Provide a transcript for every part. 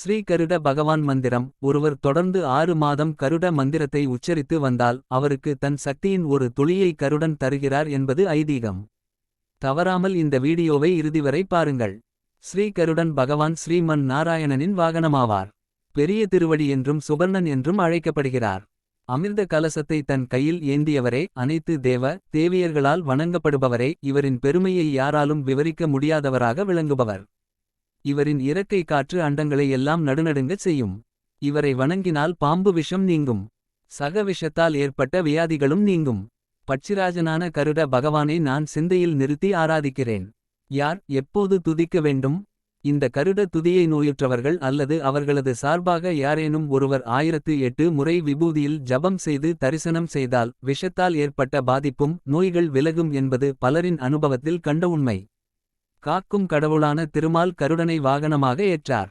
ஸ்ரீ கருட பகவான் மந்திரம் ஒருவர் தொடர்ந்து ஆறு மாதம் கருட மந்திரத்தை உச்சரித்து வந்தால் அவருக்கு தன் சக்தியின் ஒரு துளியை கருடன் தருகிறார் என்பது ஐதீகம். தவறாமல் இந்த வீடியோவை இறுதிவரை பாருங்கள். ஸ்ரீ கருடன் பகவான் ஸ்ரீமன் நாராயணனின் வாகனமாவார். பெரிய திருவடி என்றும் சுபர்ணன் என்றும் அழைக்கப்படுகிறார். அமிர்த கலசத்தை தன் கையில் ஏந்தியவரே அனைத்து தேவ தேவியர்களால் வணங்கப்படுபவரே இவரின் பெருமையை யாராலும் விவரிக்க முடியாதவராக விளங்குபவர். இவரின் இறக்கை காற்று அண்டங்களை எல்லாம் நடுநடுங்கச் செய்யும். இவரை வணங்கினால் பாம்பு விஷம் நீங்கும். சக விஷத்தால் ஏற்பட்ட வியாதிகளும் நீங்கும். பட்சிராஜனான கருட பகவானை நான் சிந்தையில் நிறுத்தி ஆராதிக்கிறேன். யார் எப்போது துதிக்க வேண்டும்? இந்த கருட துதியை நோயுற்றவர்கள் அல்லது அவர்களது சார்பாக யாரேனும் ஒருவர் ஆயிரத்து எட்டு முறை விபூதியில் ஜபம் செய்து தரிசனம் செய்தால் விஷத்தால் ஏற்பட்ட பாதிப்பும் நோய்கள் விலகும் என்பது பலரின் அனுபவத்தில் கண்ட உண்மை. காக்கும் கடவுளான திருமால் கருடனை வாகனமாக ஏற்றார்.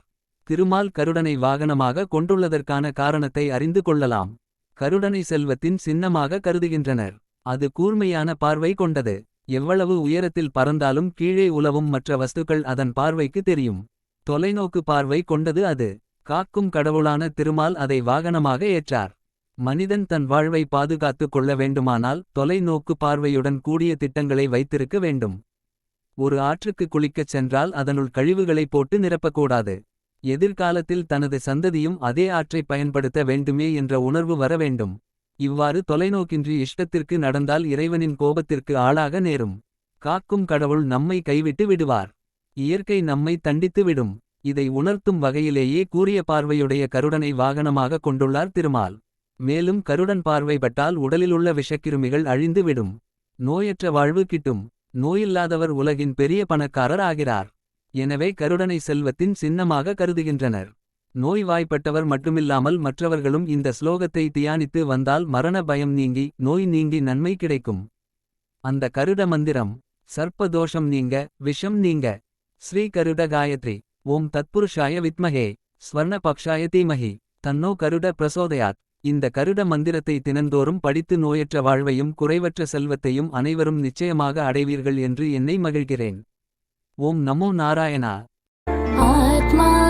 திருமால் கருடனை வாகனமாக கொண்டுள்ளதற்கான காரணத்தை அறிந்து கொள்ளலாம். கருடனை செல்வத்தின் சின்னமாக கருதுகின்றனர். அது கூர்மையான பார்வை கொண்டது. எவ்வளவு உயரத்தில் பறந்தாலும் கீழே உலவும் மற்ற வஸ்துக்கள் அதன் பார்வைக்கு தெரியும். தொலைநோக்கு பார்வை கொண்டது அது. காக்கும் கடவுளான திருமால் அதை வாகனமாக ஏற்றார். மனிதன் தன் வாழ்வை பாதுகாத்துக் கொள்ள வேண்டுமானால் தொலைநோக்கு பார்வையுடன் கூடிய திட்டங்களை வைத்திருக்க வேண்டும். ஒரு ஆற்றுக்கு குளிக்கச் சென்றால் அதனுள் கழிவுகளை போட்டு நிரப்பக்கூடாது. எதிர்காலத்தில் தனது சந்ததியும் அதே ஆற்றை பயன்படுத்த வேண்டுமே என்ற உணர்வு வர வேண்டும். இவ்வாறு தொலைநோக்கின்றி இஷ்டத்திற்கு நடந்தால் இறைவனின் கோபத்திற்கு ஆளாக நேரும். காக்கும் கடவுள் நம்மை கைவிட்டு விடுவார். இயற்கை நம்மை தண்டித்து விடும். இதை உணர்த்தும் வகையிலேயே கூறிய பார்வையுடைய கருடனை வாகனமாக கொண்டுள்ளார் திருமால். மேலும் கருடன் பார்வைப்பட்டால் உடலிலுள்ள விஷக்கிருமிகள் அழிந்து விடும். நோயற்ற வாழ்வு கிட்டும். நோயில்லாதவர் உலகின் பெரிய பணக்காரர் ஆகிறார். எனவே கருடனை செல்வத்தின் சின்னமாக கருதுகின்றனர். நோய்வாய்ப்பட்டவர் மட்டுமில்லாமல் மற்றவர்களும் இந்த ஸ்லோகத்தை தியானித்து வந்தால் மரண பயம் நீங்கி நோய் நீங்கி நன்மை கிடைக்கும். அந்த கருட மந்திரம் சர்ப்பதோஷம் நீங்க விஷம் நீங்க. ஸ்ரீ கருட காயத்ரி ஓம் தத்புருஷாய வித்மஹே ஸ்வர்ண பக்ஷாய தீமஹி தன்னோ கருட பிரசோதயாத். இந்த கருட மந்திரத்தை தினந்தோறும் படித்து நோயற்ற வாழ்வையும் குறைவற்ற செல்வத்தையும் அனைவரும் நிச்சயமாக அடைவீர்கள் என்று என்னை மகிழ்கிறேன். ஓம் நமோ நாராயணா. ஆத்மா